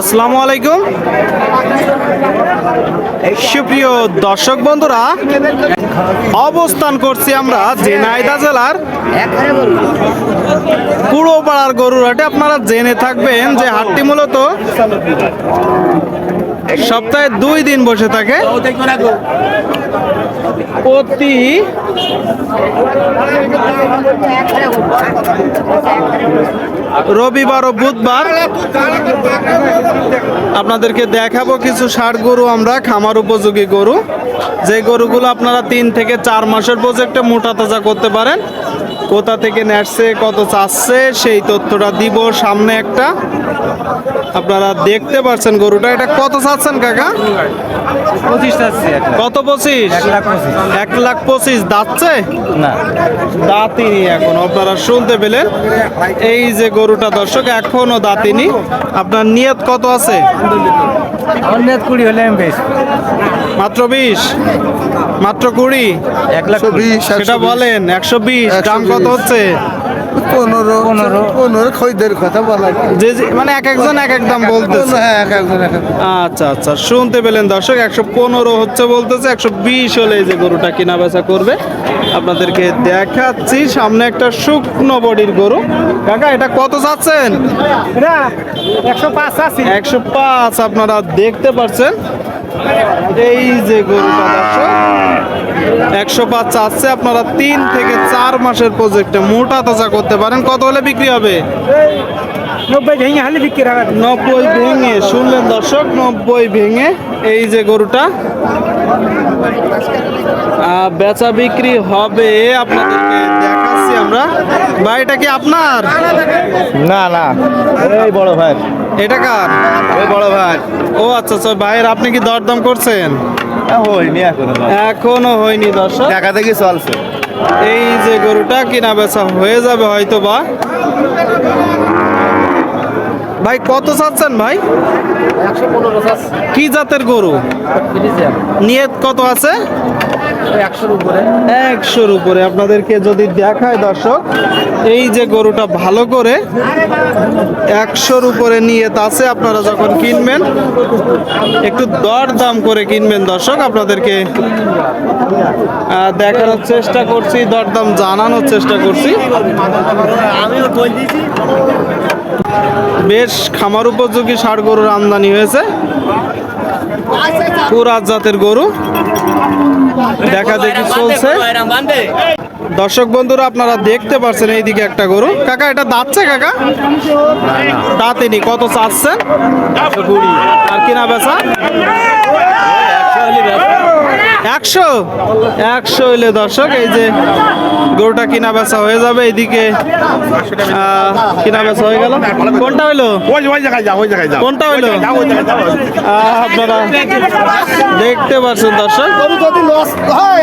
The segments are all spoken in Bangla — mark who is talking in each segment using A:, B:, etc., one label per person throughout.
A: আসসালামু আলাইকুম। সুপ্রিয় দর্শক বন্ধুরা, অবস্থান করছি আমরা জেনাইদা জেলার কুড়োপাড়ার গরুর হাটে আপনারা জেনে থাকবেন যে হাটটি মূলত সপ্তাহে দুই দিন বসে থাকে। প্রতি রবিবার ও বুধবার আপনাদেরকে দেখাবো কিছু ষাট গরু আমরা, খামার উপযোগী গরু। যে গরুগুলো আপনারা তিন থেকে চার মাসের প্রজেক্টে মোটা তাজা করতে পারেন কোথা থেকে নেটছে কত চাচ্ছে সেই তথ্যটা দিব সামনে একটা। আপনারা দেখতে পাচ্ছেন গরুটা। এটা কত চাচ্ছেন কাকা? কত পঁচিশ?
B: এক লাখ পঁচিশ।
A: এক লাখ পঁচিশ দাঁতছে?
B: না।
A: দাঁতিনি এখন আপনারা শুনতে পেলেন। এই যে গরুটা দর্শক এখনও দাঁতিনি আপনার নিয়ত কত আছে?
B: কুড়ি হলে
A: মাত্র বিশ? মাত্র কুড়ি?
B: এক লাখ বিশ
A: সেটা বলেন একশো বিশ। দাম কত হচ্ছে?
C: পনেরো
B: পনেরো।
C: পনেরো খরিদের কথা বলা
A: যে যে- মানে এক একজন এক এক দাম বলতেছে।
C: হ্যাঁ এক একজন এক
A: আচ্ছা আচ্ছা শুনতে পেলেন দর্শক একশো পনেরো হচ্ছে বলতেছে একশো বিশ হলে এই যে গরুটা কিনা বেচা করবে। আপনাদেরকে দেখাচ্ছি সামনে একটা শুকনো বডির গরু। কাকা এটা কত চাচ্ছেন?
B: একশো পাঁচ আশি
A: একশো পাঁচ আপনারা দেখতে পাচ্ছেন এই যে গরুটা একশো পাঁচ চাচ্ছে আপনারা তিন থেকে চার মাসের প্রজেক্টে মোটা তাজা করতে পারেন। কত হলে বিক্রি হবে?
B: নব্বই ভেঙে হলে বিক্রি হবে।
A: নব্বই ভেঙে শুনলেন দর্শক নব্বই ভেঙে এই যে গরুটা। বেচা বিক্রি হবে আপনাদেরকে দেখাচ্ছি আমরা। ভাই এটা কি আপনার?
C: না না। এই বড় ভাই।
A: এটা কার?
C: ওই বড় ভাই।
A: ও আচ্ছা আচ্ছা ভাইয়ের আপনি কি দরদাম করছেন?
C: হয়নি এখন
A: এখনও হয়নি দর্শক।
C: দেখা দেখি চলছে।
A: এই যে গরুটা কিনা বেচা হয়ে যাবে হয়তো বা ভাই কত চাচ্ছেন ভাই? কি জাতের গরু? নিয়ত কত আছে?
B: একশোর উপরে।
A: একশোর উপরে। আপনাদেরকে যদি দেখায় দর্শক এই যে গরুটা ভালো করে একশোর উপরে নিয়ত আছে আপনারা যখন কিনবেন একটু দর দাম করে কিনবেন দর্শক আপনাদেরকে দেখানোর চেষ্টা করছি দরদাম জানানোর চেষ্টা করছি।
B: আমিও দিয়েছি।
A: বেশ খামার উপযোগী ষাড় গরুর আমদানি হয়েছে। পুরাত জাতের গরু। দেখা দেখি চলছে। দর্শক বন্ধুরা, আপনারা দেখতে পাচ্ছেন এইদিকে একটা গরু। কাকা, এটা দাঁতছে কাকা? দাঁতেনি কত চাচ্ছেন? আর কিনা বেচা? একশো? একশো হইলে দর্শক এই যে গরুটা কিনা বেচা হয়ে যাবে এইদিকে। কিনা বেচা হয়ে গেল। কোনটা হইল? কোনটা হইল? আপনারা দেখতে পাচ্ছেন দর্শক।
C: হয়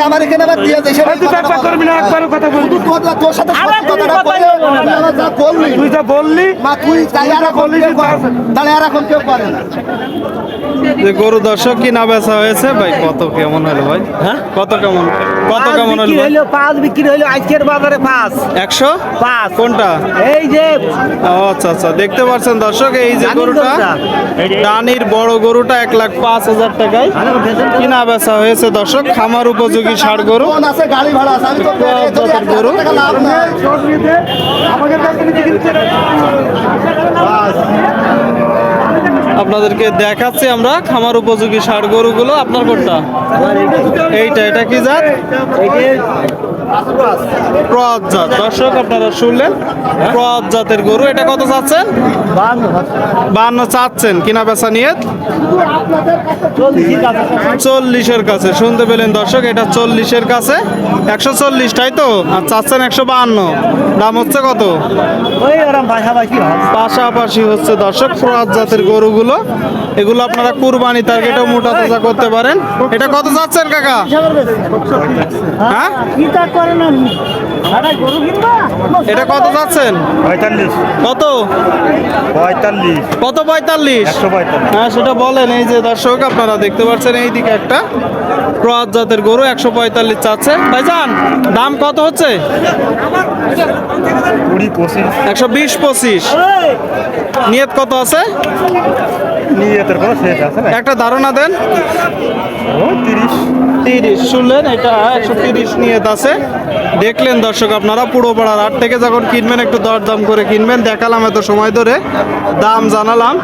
A: গরু দর্শক কিনা বেচা হয়েছে ভাই কত কেমন হলো ভাই? হ্যাঁ? কত কেমন? কত কেমন হলো?
B: হইল পাঁচ বিক্রি হইল আজকের বাজারে পাঁচ।
A: একশো?
B: পাঁচ।
A: কোনটা?
B: এই যে
A: ও আচ্ছা আচ্ছা দেখতে পাচ্ছেন দর্শক এই যে গরুটা। ডানির বড় গরুটা এক লাখ পাঁচ হাজার টাকায় কিনা বেচা হয়েছে দর্শক খামার উপযোগী ষাড় গরু।
C: ফোন আছে গাড়ি ভাড়া আছে আমি তো
A: কত
C: যদি এক
A: গরু? আপনাদেরকে দেখাচ্ছি আমরা খামার উপযোগী সার গরুগুলো আপনার কোনটা? এইটা এটা কি জাত? প্রদ জাত। দর্শক আপনারা শুনলেন? প্রদ জাতের গরু এটা কত চাচ্ছেন? বান্ন চাচ্ছেন কিনা বেচা নিয়ে? চল্লিশের কাছে শুনতে পেলেন দর্শক এটা চল্লিশের কাছে। একশো চল্লিশ তাই তো? আর চাচ্ছেন একশো বাহান্ন দাম হচ্ছে কত?
B: হয়।
A: পাশাপাশি হচ্ছে দর্শক প্রয়াত জাতের গরুগুলো। এগুলো আপনারা কুরবানি টার্গেটেও মোটা তাজা করতে পারেন। এটা কত যাচ্ছেন কাকা? হ্যাঁ? এটা কত যাচ্ছেন?
C: পঁয়তাল্লিশ।
A: কত?
C: পঁয়তাল্লিশ।
A: কত পঁয়তাল্লিশ? হ্যাঁ সেটা বলেন। এই যে দর্শক আপনারা দেখতে পাচ্ছেন এই দিকে একটা ক্রস জাতের গরু একশো পঁয়তাল্লিশ চাচ্ছে। ভাইজান দাম কত হচ্ছে? একশো বিশ পঁচিশ। নিয়ত কত আছে?
C: নিয়ে কোনো শেষ আছে
A: একটা ধারণা দেন।
C: তিরিশ।
A: তিরিশ শুনলেন, এটা একশো তিরিশ নিয়ে আছে দেখলেন দর্শক আপনারা, পুরো পাড়ার হাট থেকে যখন কিনবেন, একটু দরদাম করে কিনবেন। দেখালাম এত সময় ধরে, দাম জানালাম।